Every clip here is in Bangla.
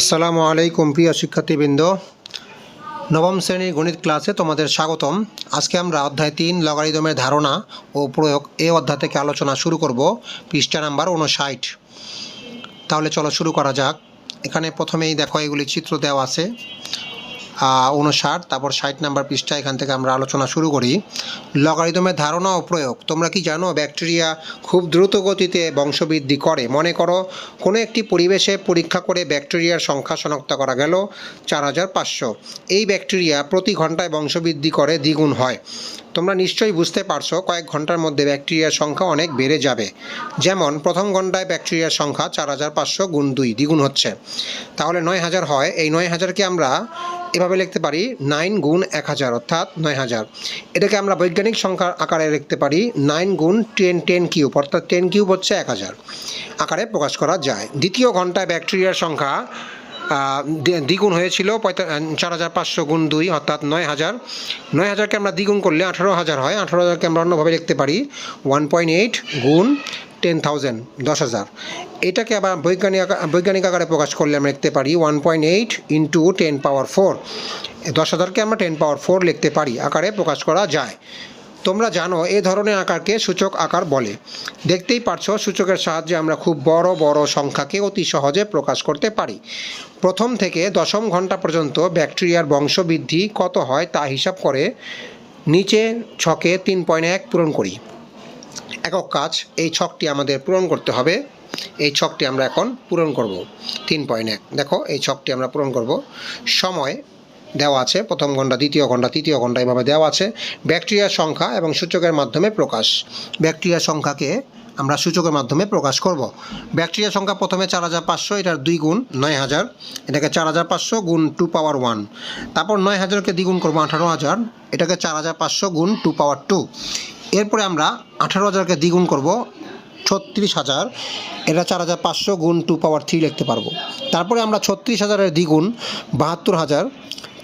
আসসালামু আলাইকুম, প্রিয় শিক্ষার্থীবৃন্দ। নবম শ্রেণির গণিত ক্লাসে তোমাদের স্বাগতম। আজকে আমরা অধ্যায় তিন, লগারিদমের ধারণা ও প্রয়োগ এ অধ্যায় থেকে আলোচনা শুরু করব, পৃষ্ঠা নাম্বার উনষাট তাহলে চলো শুরু করা যাক। এখানে প্রথমেই দেখো, এগুলি চিত্র দেওয়া আছে। উনষাট, তারপর ষাট নাম্বার পৃষ্ঠা, এখান থেকে আমরা আলোচনা শুরু করি। লগারিদমের ধারণা ও প্রয়োগ। তোমরা কি জানো, ব্যাকটেরিয়া খুব দ্রুত গতিতে বংশবৃদ্ধি করে? মনে করো, কোনো একটি পরিবেশে পরীক্ষা করে ব্যাকটেরিয়ার সংখ্যা শনাক্ত করা গেল চার হাজার পাঁচশো। এই ব্যাকটেরিয়া প্রতি ঘন্টায় বংশবৃদ্ধি করে দ্বিগুণ হয়। তোমরা নিশ্চয়ই বুঝতে পারছ, কয়েক ঘণ্টার মধ্যে ব্যাকটেরিয়ার সংখ্যা অনেক বেড়ে যাবে। যেমন, প্রথম ঘন্টায় ব্যাকটেরিয়ার সংখ্যা চার হাজার পাঁচশো গুণ দুই, দ্বিগুণ হচ্ছে। তাহলে নয় হাজার হয়। এই নয় হাজারকে আমরা এভাবে লিখতে পারি নাইন গুণ এক হাজার, অর্থাৎ নয় হাজার। এটাকে আমরা বৈজ্ঞানিক সংখ্যার আকারে লিখতে পারি নাইন গুণ টেন টেন কিউব অর্থাৎ টেন কিউব হচ্ছে এক হাজার। আকারে প্রকাশ করা যায়। দ্বিতীয় ঘন্টায় ব্যাকটেরিয়ার সংখ্যা দ্বি- দ্বিগুণ হয়েছিল চার হাজার পাঁচশো গুণ দুই, অর্থাৎ নয় হাজার। নয় হাজারকে আমরা দ্বিগুণ করলে আঠারো হাজার হয়। আঠারো হাজারকে আমরা অন্যভাবে লিখতে পারি ওয়ান পয়েন্ট এইট গুণ টেন থাউজেন্ড দশ হাজার। এটাকে আবার বৈজ্ঞানিক বৈজ্ঞানিক আকারে প্রকাশ করলে আমরা লিখতে পারি one point eight into ten power four দশ হাজারকে আমরা টেন পাওয়ার ফোর লিখতে পারি, আকারে প্রকাশ করা যায়। তোমরা জানো এ ধরনের আকারকে সূচক আকার বলে। দেখতেই পারছ, সূচকের সাহায্যে আমরা খুব বড় বড় সংখ্যাকে অতি সহজে প্রকাশ করতে পারি। প্রথম থেকে দশম ঘণ্টা পর্যন্ত ব্যাকটেরিয়ার বংশবৃদ্ধি কত হয় তা হিসাব করে নিচে ছকে তিন পয়েন্ট এক পূরণ করি। একক কাজ, এই ছকটি আমাদের পূরণ করতে হবে। এই ছকটি আমরা এখন পূরণ করব। তিন পয়েন্ট এক, দেখো, এই ছকটি আমরা পূরণ করব। সময় দেওয়া আছে, প্রথম ঘণ্টা, দ্বিতীয় ঘণ্টা, তৃতীয় ঘণ্টা এভাবে দেওয়া আছে। ব্যাকটেরিয়ার সংখ্যা এবং সূচকের মাধ্যমে প্রকাশ। ব্যাকটেরিয়ার সংখ্যাকে আমরা সূচকের মাধ্যমে প্রকাশ করব। ব্যাকটেরিয়ার সংখ্যা প্রথমে চার হাজার পাঁচশো, এটার দুই গুণ নয় হাজার। এটাকে চার হাজার পাঁচশো গুণ টু পাওয়ার ওয়ান। তারপর নয় হাজারকে দ্বিগুণ করব আঠারো হাজার। এটাকে চার হাজার পাঁচশো গুণ টু পাওয়ার টু। এরপরে আমরা আঠারো হাজারকে দ্বিগুণ করব, ছত্রিশ হাজার, এটা চার হাজার পাঁচশো গুণ টু পাওয়ার থ্রি লিখতে পারব। তারপরে আমরা ছত্রিশ হাজারের দ্বিগুণ, বাহাত্তর হাজার,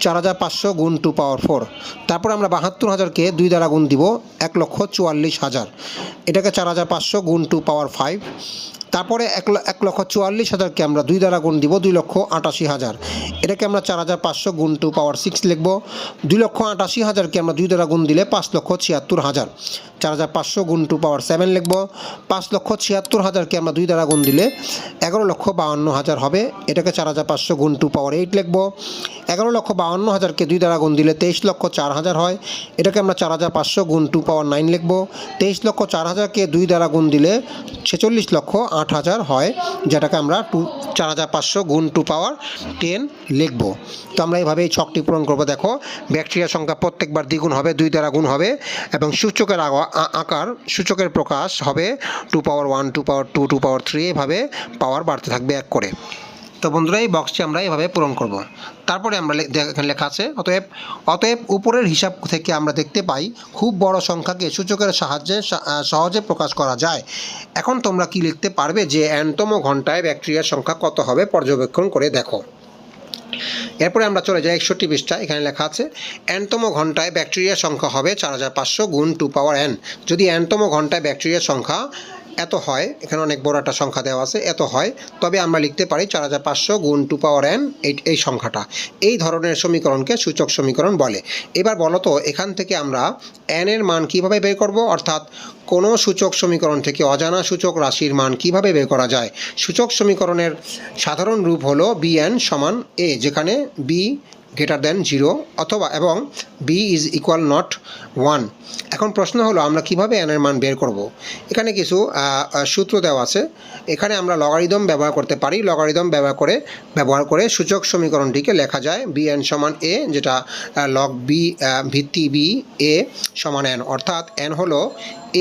চার হাজার পাঁচশো গুণ টু পাওয়ার ফোর তারপরে আমরা বাহাত্তর হাজারকে দুই দ্বারা গুণ দিব, এক লক্ষ চুয়াল্লিশ হাজার। এটাকে চার হাজার পাঁচশো গুণ টু পাওয়ার ফাইভ তারপরে এক এক লক্ষ চুয়াল্লিশ হাজারকে আমরা দুই দ্বারা গুণ দিব, দুই লক্ষ আটাশি হাজার। এটাকে আমরা চার হাজার পাঁচশো গুণ টু পাওয়ার সিক্স লিখব। দুই লক্ষ আটাশি হাজারকে আমরা দুই দ্বারা গুণ দিলে পাঁচ লক্ষ ছিয়াত্তর হাজার। চার হাজার পাঁচশো গুণ টু পাওয়ার সেভেন লিখব। পাঁচ লক্ষ ছিয়াত্তর হাজারকে আমরা দুই দ্বারা গুণ দিলে এগারো লক্ষ বাউন্ন হাজার হবে। এটাকে চার হাজার পাঁচশো গুণ টু পাওয়ার এইট লিখব। এগারো লক্ষ বাউন্ন হাজারকে দুই দ্বারা গুণ দিলে তেইশ লক্ষ চার হাজার হয়। এটাকে আমরা চার হাজার পাঁচশো গুণ টু পাওয়ার নাইন লিখব। তেইশ লক্ষ চার হাজারকে দুই দ্বারা গুণ দিলে ছেচল্লিশ লক্ষ আট হাজার হয়, যেটাকে আমরা টু, চার হাজার পাঁচশো গুণ টু পাওয়ার টেন লিখব। তো আমরা এইভাবে এই ছকটি পূরণ করব। দেখো ব্যাকটেরিয়ার সংখ্যা প্রত্যেকবার দ্বিগুণ হবে, দুই দ্বারা গুণ হবে এবং সূচকের আকার, সূচকের প্রকাশ হবে two power one, two power two two power three এভাবে পাওয়ার বাড়তে থাকবে এক করে। তো বন্ধুরা, এই বক্সটি আমরা এভাবে পূরণ করব। তারপরে আমরা এখানে লেখা আছে, অতএব অতএব উপরের হিসাব থেকে আমরা দেখতে পাই, খুব বড় সংখ্যাকে সূচকের সাহায্যে সহজে প্রকাশ করা যায়। এখন তোমরা কি লিখতে পারবে যে, এনতম ঘন্টায় ব্যাকটেরিয়ার সংখ্যা কত হবে, পর্যবেক্ষণ করে দেখো। এরপরে আমরা চলে যাই একষট্টি পৃষ্ঠা, এখানে লেখা আছে, এনতম ঘন্টায় ব্যাকটেরিয়ার সংখ্যা হবে চার হাজার পাঁচশো গুণ টু পাওয়ার এন। যদি এনতম ঘন্টায় ব্যাকটেরিয়ার সংখ্যা এত হয়, এখানে অনেক বড় একটা সংখ্যা দেওয়া আছে, এত হয়। তবে আমরা লিখতে পারি চার হাজার পাঁচশো গুণ টু পাওয়ার এন, এই সংখ্যাটা। এই ধরনের সমীকরণকে সূচক সমীকরণ বলে। এবার বলো তো, এখান থেকে আমরা এন এর মান কীভাবে বের করব? অর্থাৎ কোনো সূচক সমীকরণ থেকে অজানা সূচক রাশির মান কীভাবে বের করা যায়? সূচক সমীকরণের সাধারণ রূপ হলো বি এন সমান এ যেখানে বি গ্রেটার দেন জিরো অথবা এবং B is equal not one এখন প্রশ্ন হলো, আমরা কীভাবে এনের মান বের করব? এখানে কিছু সূত্র দেওয়া আছে। এখানে আমরা লগারিদম ব্যবহার করতে পারি। লগারিদম ব্যবহার করে ব্যবহার করে সূচক সমীকরণটিকে লেখা যায়। বি এন সমান এ যেটা লগ বি ভিত্তি বি এ সমান এন অর্থাৎ এন হলো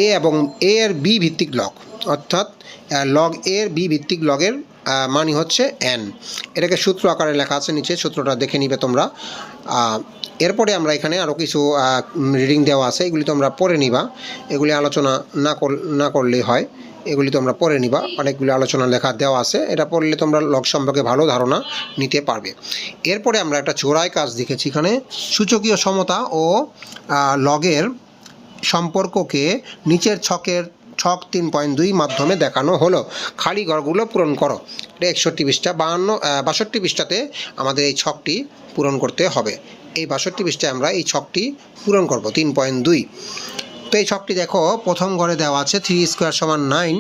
এ এবং এ এর বি ভিত্তিক লগ অর্থাৎ লগ এর বি ভিত্তিক লগের মানই হচ্ছে এন এটাকে সূত্র আকারে লেখা আছে, নিচে সূত্রটা দেখে নিবে তোমরা। এরপরে আমরা এখানে আরও কিছু রিডিং দেওয়া আছে, এগুলি তোমরা পড়ে নিবা। এগুলি আলোচনা না না করলেই হয়। এগুলি তোমরা পড়ে নিবা। অনেকগুলি আলোচনা লেখা দেওয়া আছে। এটা পড়লে তোমরা লগ সম্পর্কে ভালো ধারণা নিতে পারবে। এরপরে আমরা একটা চোরাই কাজ দেখেছি এখানে। সূচকীয় সমতা ও লগের সম্পর্ককে নিচের ছকের ছক তিন পয়েন্ট দুই মাধ্যমে দেখানো হলো। খালি ঘরগুলো পূরণ করো। এটা একষট্টি পৃষ্ঠা, বাহান্ন বাষট্টি পৃষ্ঠাতে আমাদের এই ছকটি পূরণ করতে হবে। এই বাষট্টি পৃষ্ঠায় আমরা এই ছকটি পূরণ করব, তিন পয়েন্ট দুই। তো এই ছকটি দেখো, প্রথম ঘরে দেওয়া আছে থ্রি স্কোয়ার সমান নাইন।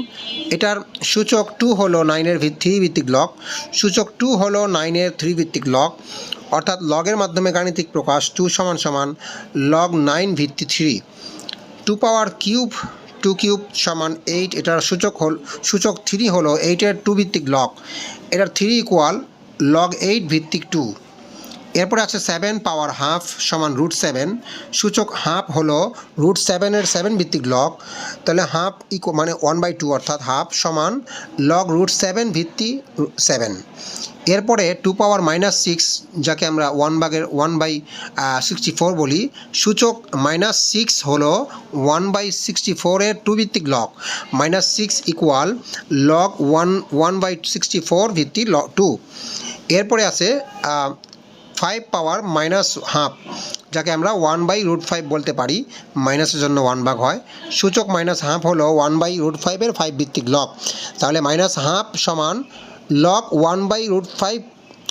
এটার সূচক টু হলো নাইনের থ্রি ভিত্তিক লক সূচক টু হলো নাইনের থ্রি ভিত্তিক লক অর্থাৎ লগের মাধ্যমে গাণিতিক প্রকাশ, টু সমান সমান লগ নাইন ভিত্তি three. Two power cube two cube সমান এইট এটার সূচক হল, সূচক থ্রি হলো এইটের টু ভিত্তিক লগ এটার থ্রি ইকুয়াল লগ এইট ভিত্তিক টু এরপরে আছে সেভেন পাওয়ার হাফ সমান রুট সেভেন সূচক হাফ হলো রুট সেভেনের সেভেন ভিত্তিক লগ তাহলে হাফ ইকো মানে ওয়ান বাই টু অর্থাৎ হাফ সমান লগ রুট সেভেন ভিত্তি সেভেন এরপরে টু পাওয়ার মাইনাস সিক্স যাকে আমরা ওয়ান বাগের ওয়ান বাই সিক্সটি ফোর বলি, সূচক মাইনাস সিক্স হলো ওয়ান বাই সিক্সটি ফোরের টু ভিত্তিক log minus six equal log one one by sixty four ভিত্তি ল টু এরপরে আছে ফাইভ পাওয়ার মাইনাস হাফ যাকে আমরা ওয়ান বাই রুট ফাইভ বলতে পারি মাইনাসের জন্য ওয়ান ভাগ হয়। সূচক মাইনাস হাফ হলো ওয়ান বাই রুট ফাইভের ফাইভ ভিত্তিক লগ তাহলে মাইনাস হাফ সমান log one by root five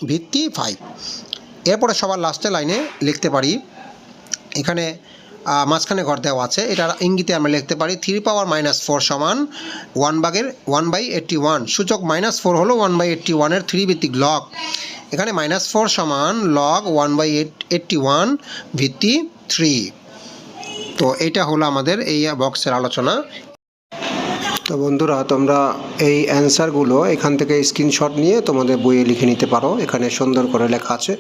ভিত্তি ফাইভ এরপরে সবার লাস্টের লাইনে লিখতে পারি, এখানে মাঝখানে ঘর দেওয়া আছে। এটার ইঙ্গিতে আমরা লিখতে পারি থ্রি পাওয়ার মাইনাস ফোর সমান ওয়ান বাগের ওয়ান বাই এইট্টি ওয়ান সূচক মাইনাস ফোর হলো ওয়ান বাই এইট্টি ওয়ানের থ্রি ভিত্তিক লগ এখানে মাইনাস ফোর সমান log one by eight eighty one ভিত্তি থ্রি তো এটা হলো আমাদের এই বক্সের আলোচনা। তো বন্ধুরা, তোমরা এই অ্যান্সারগুলো এখান থেকে স্ক্রিনশট নিয়ে তোমাদের বইয়ে লিখে নিতে পারো। এখানে সুন্দর করে লেখা আছে।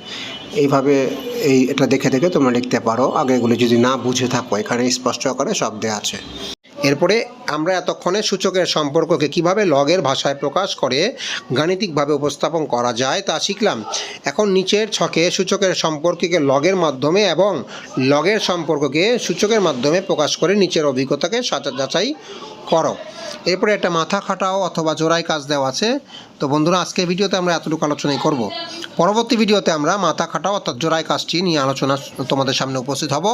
এইভাবে এই এটা দেখে দেখে তোমরা লিখতে পারো। আগে এগুলো যদি না বুঝে থাকো, এখানে স্পষ্ট করে সব দেওয়া আছে। এরপরে আমরা এতক্ষণে সূচকের সম্পর্ককে কীভাবে লগের ভাষায় প্রকাশ করে গাণিতিকভাবে উপস্থাপন করা যায় তা শিখলাম। এখন নিচের ছকে সূচকের সম্পর্ককে লগের মাধ্যমে এবং লগের সম্পর্ককে সূচকের মাধ্যমে প্রকাশ করে নিচের অভিজ্ঞতাকে যাচাই করো। এরপরে একটা মাথা খাটাও অথবা জোড়াই কাজ দেওয়া আছে। তো বন্ধুরা আজকে ভিডিওতে আমরা এতটুকু আলোচনাই করব। পরবর্তী ভিডিওতে আমরা মাথা খাটাও অর্থাৎ জোড়াই কাজটি নিয়ে আলোচনা তোমাদের সামনে উপস্থিত হব।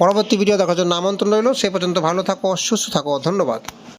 পরবর্তী ভিডিও দেখার জন্য আমন্ত্রণ রইল। সে পর্যন্ত ভালো থাকো, সুস্থ থাকো, ধন্যবাদ।